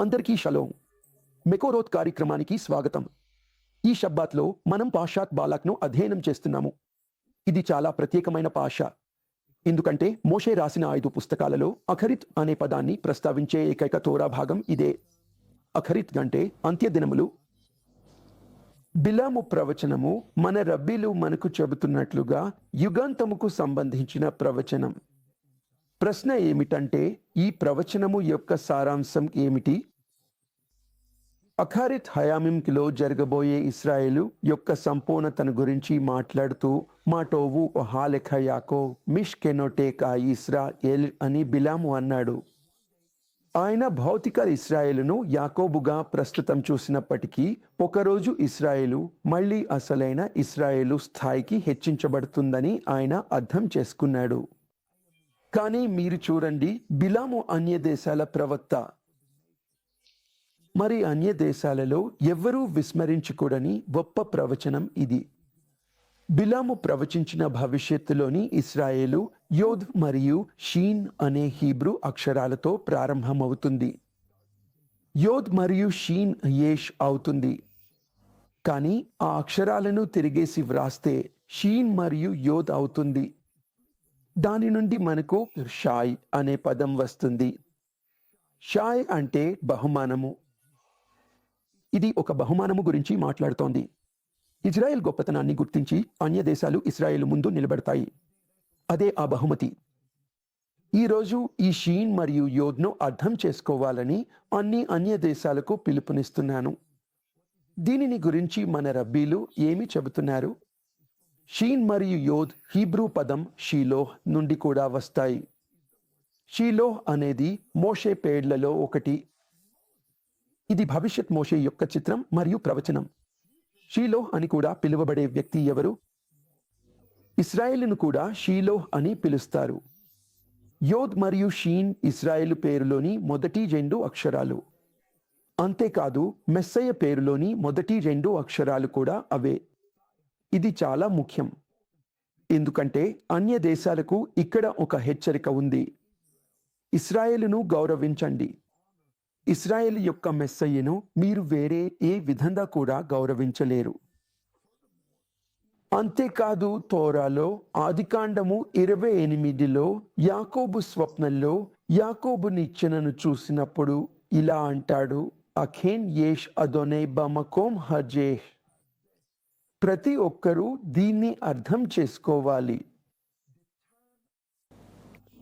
అందరికీ షలో. మెకోరోత్ కార్యక్రమానికి స్వాగతం. ఈ షబ్బాత్లో మనం పాషాత్ బాలాక్ను అధ్యయనం చేస్తున్నాము. ఇది చాలా ప్రత్యేకమైన పాష. ఎందుకంటే మోషే రాసిన ఐదు పుస్తకాలలో అఖరిత్ అనే పదాన్ని ప్రస్తావించే ఏకైక తోరా భాగం ఇదే. అఖరిత్ అంటే అంత్యదినములు. బిలాము ప్రవచనము మన రబ్బీలు మనకు చెబుతున్నట్లుగా యుగాంతముకు సంబంధించిన ప్రవచనం. ప్రశ్న ఏమిటంటే ఈ ప్రవచనము యొక్క సారాంశం ఏమిటి? అఖారిత్ హయామింకిలో జరగబోయే ఇస్రాయేలు యొక్క సంపూర్ణతను గురించి మాట్లాడుతూ మాటోవు హాలెఖ యాకో మిష్ కెనోటేక్ ఆ ఇస్రా ఎల్ అని బిలాము అన్నాడు. ఆయన భౌతిక ఇస్రాయేలును యాకోబుగా ప్రస్తుతం చూసినప్పటికీ ఒకరోజు ఇస్రాయేలు మళ్ళీ అసలైన ఇస్రాయేలు స్థాయికి హెచ్చించబడుతుందని ఆయన అర్థం చేసుకున్నాడు. కానీ మీరు చూడండి బిలాము అన్య దేశాల ప్రవక్త. మరి అన్య దేశాలలో ఎవ్వరూ విస్మరించకూడని గొప్ప ప్రవచనం ఇది. బిలాము ప్రవచించిన భవిష్యత్తులోని ఇస్రాయేలు యోద్ మరియు షీన్ అనే హీబ్రూ అక్షరాలతో ప్రారంభమవుతుంది. యోద్ మరియు షీన్ యేష్ అవుతుంది. కానీ ఆ అక్షరాలను తిరిగేసి వ్రాస్తే షీన్ మరియు యోద్ అవుతుంది. దాని నుండి మనకు షాయ్ అనే పదం వస్తుంది. షాయ్ అంటే బహుమానము. ఇది ఒక బహుమానము గురించి మాట్లాడుతోంది. ఇజ్రాయెల్ గొప్పతనాన్ని గుర్తించి అన్య దేశాలు ఇస్రాయేల్ ముందు నిలబడతాయి. అదే ఆ బహుమతి. ఈరోజు ఈ షీన్ మరియు యోద్ను అర్థం చేసుకోవాలని అన్ని అన్య దేశాలకు పిలుపునిస్తున్నాను. దీనిని గురించి మన రబ్బీలు ఏమి చెబుతున్నారు? షీన్ మరియు యోద్ హీబ్రూ పదం షీలోహ్ నుండి కూడా వస్తాయి. షీలోహ్ అనేది మోషే పేడ్లలో ఒకటి. ఇది భవిష్యత్ మోషే యొక్క చిత్రం మరియు ప్రవచనం. షీలోహ్ అని కూడా పిలువబడే వ్యక్తి ఎవరు? ఇస్రాయేల్ను కూడా షీలోహ్ అని పిలుస్తారు. యోద్ మరియు షీన్ ఇస్రాయేల్ పేరులోని మొదటి రెండు అక్షరాలు. అంతేకాదు మెస్సయ్య పేరులోని మొదటి రెండు అక్షరాలు కూడా అవే. ఇది చాలా ముఖ్యం. ఎందుకంటే అన్య దేశాలకు ఇక్కడ ఒక హెచ్చరిక ఉంది. ఇస్రాయేలును గౌరవించండి. ఇస్రాయేల్ యొక్క మెస్సయ్యను మీరు వేరే ఏ విధంగా కూడా గౌరవించలేరు. అంతేకాదు తోరాలో ఆదికాండము ఇరవై ఎనిమిదిలో యాకోబు స్వప్నంలో యాకోబు నిచ్చెనను చూసినప్పుడు ఇలా అంటాడు అఖేన్ యేష్ అదొనే బమకోం హజేహ్ ప్రతి ఒక్కరూ దీన్ని అర్థం చేసుకోవాలి.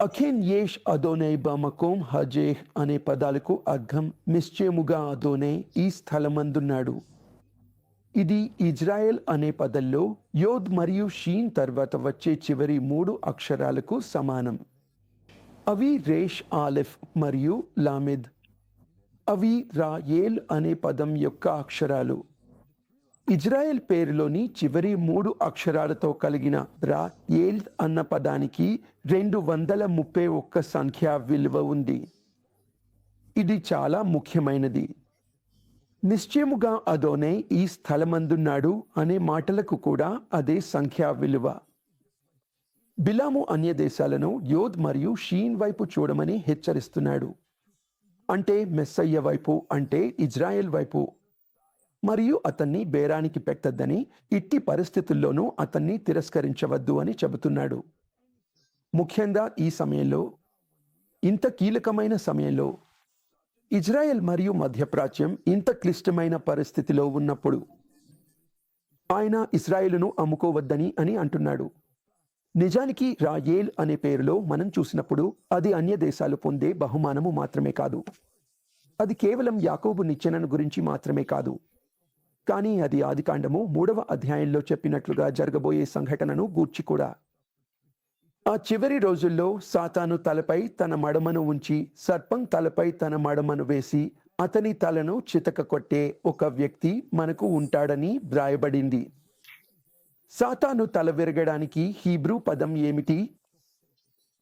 అఖిన్ యేష్ అదోనే బమకోం హజేహ్ అనే పదాలకు అర్థం నిశ్చయముగా అదోనే ఈ స్థలమందున్నాడు. ఇది ఇజ్రాయెల్ అనే పదంలో యోద్ మరియు షీన్ తర్వాత వచ్చే చివరి మూడు అక్షరాలకు సమానం. అవి రేష్ ఆలెఫ్ మరియు లామిద్. అవి రాయేల్ అనే పదం యొక్క అక్షరాలు. ఇజ్రాయెల్ పేరులోని చివరి మూడు అక్షరాలతో కలిగిన రా ఏల్ అన్న పదానికి రెండు వందల ముప్పై ఒక్క సంఖ్య విలువ ఉంది. ఇది చాలా ముఖ్యమైనది. నిశ్చయముగా అదోనే ఈ స్థలమందున్నాడు అనే మాటలకు కూడా అదే సంఖ్యా విలువ. బిలాము అన్య దేశాలను యోద్ మరియు షీన్ వైపు చూడమని హెచ్చరిస్తున్నాడు. అంటే మెస్సయ్య వైపు అంటే ఇజ్రాయెల్ వైపు మరియు అతన్ని బేరానికి పెట్టద్దని ఇట్టి పరిస్థితుల్లోనూ అతన్ని తిరస్కరించవద్దు అని చెబుతున్నాడు. ముఖ్యంగా ఈ సమయంలో ఇంత కీలకమైన సమయంలో ఇజ్రాయెల్ మరియు మధ్యప్రాచ్యం ఇంత క్లిష్టమైన పరిస్థితిలో ఉన్నప్పుడు ఆయన ఇస్రాయేలును అమ్ముకోవద్దని అని అంటున్నాడు. నిజానికి రాయేల్ అనే పేరులో మనం చూసినప్పుడు అది అన్య దేశాలు పొందే బహుమానము మాత్రమే కాదు. అది కేవలం యాకోబు నిచ్చెనను గురించి మాత్రమే కాదు. కానీ అది ఆదికాండము మూడవ అధ్యాయంలో చెప్పినట్లుగా జరగబోయే సంఘటనను గూర్చి కూడా. ఆ చివరి రోజుల్లో సాతాను తలపై తన మడమను ఉంచి సర్పం తలపై తన మడమను వేసి అతని తలను చితక కొట్టే ఒక వ్యక్తి మనకు ఉంటాడని వ్రాయబడింది. సాతాను తల విరగడానికి హీబ్రూ పదం ఏమిటి?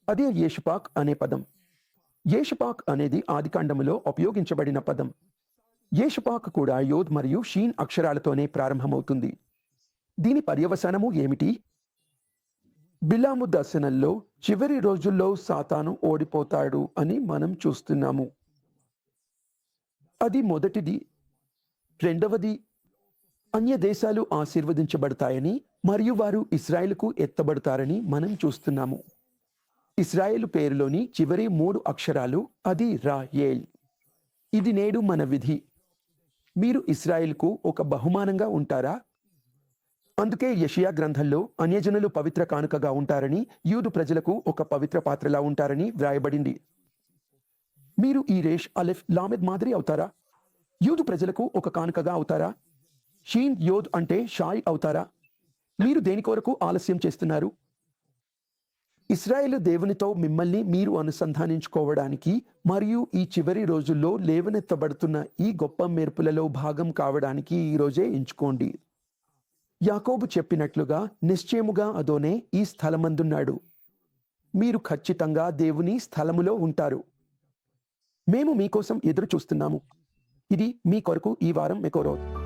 అదే యేషుపాక్ అనే పదం. యేషుపాక్ అనేది ఆదికాండములో ఉపయోగించబడిన పదం. యేషుపాక కూడా యోద్ మరియు షీన్ అక్షరాలతోనే ప్రారంభమవుతుంది. దీని పర్యవసానము ఏమిటి? బిలాము దర్శనంలో చివరి రోజుల్లో సాతాను ఓడిపోతాడు అని మనం చూస్తున్నాము. అది మొదటిది రెండవది అన్య దేశాలు ఆశీర్వదించబడతాయని మరియు వారు ఇస్రాయెల్కు ఎత్తబడతారని మనం చూస్తున్నాము. ఇస్రాయేల్ పేరులోని చివరి మూడు అక్షరాలు అది రాయేల్ ఇది నేడు మన విధి. మీరు ఇస్రాయిల్కు ఒక బహుమానంగా ఉంటారా? అందుకే యషియా గ్రంథంలో అన్యజనులు పవిత్ర కానుకగా ఉంటారని యూదు ప్రజలకు ఒక పవిత్ర పాత్రలా ఉంటారని వ్రాయబడింది. మీరు ఈ రేష్ అలెఫ్ లామెద్ మాదిరి అవుతారా? యూదు ప్రజలకు ఒక కానుకగా అవుతారా? షీన్ యోద్ అంటే షాయ్ అవుతారా? మీరు దేని కొరకు ఆలస్యం చేస్తున్నారు? ఇస్రాయేల్ దేవునితో మిమ్మల్ని మీరు అనుసంధానించుకోవడానికి మరియు ఈ చివరి రోజుల్లో లేవనెత్తబడుతున్న ఈ గొప్ప మెరుపులలో భాగం కావడానికి ఈ రోజే ఎంచుకోండి. యాకోబు చెప్పినట్లుగా నిశ్చయముగా అదోనే ఈ స్థలమందున్నాడు. మీరు ఖచ్చితంగా దేవుని స్థలములో ఉంటారు. మేము మీకోసం ఎదురు చూస్తున్నాము ఇది మీ కొరకు ఈ వారం మెకోరోత్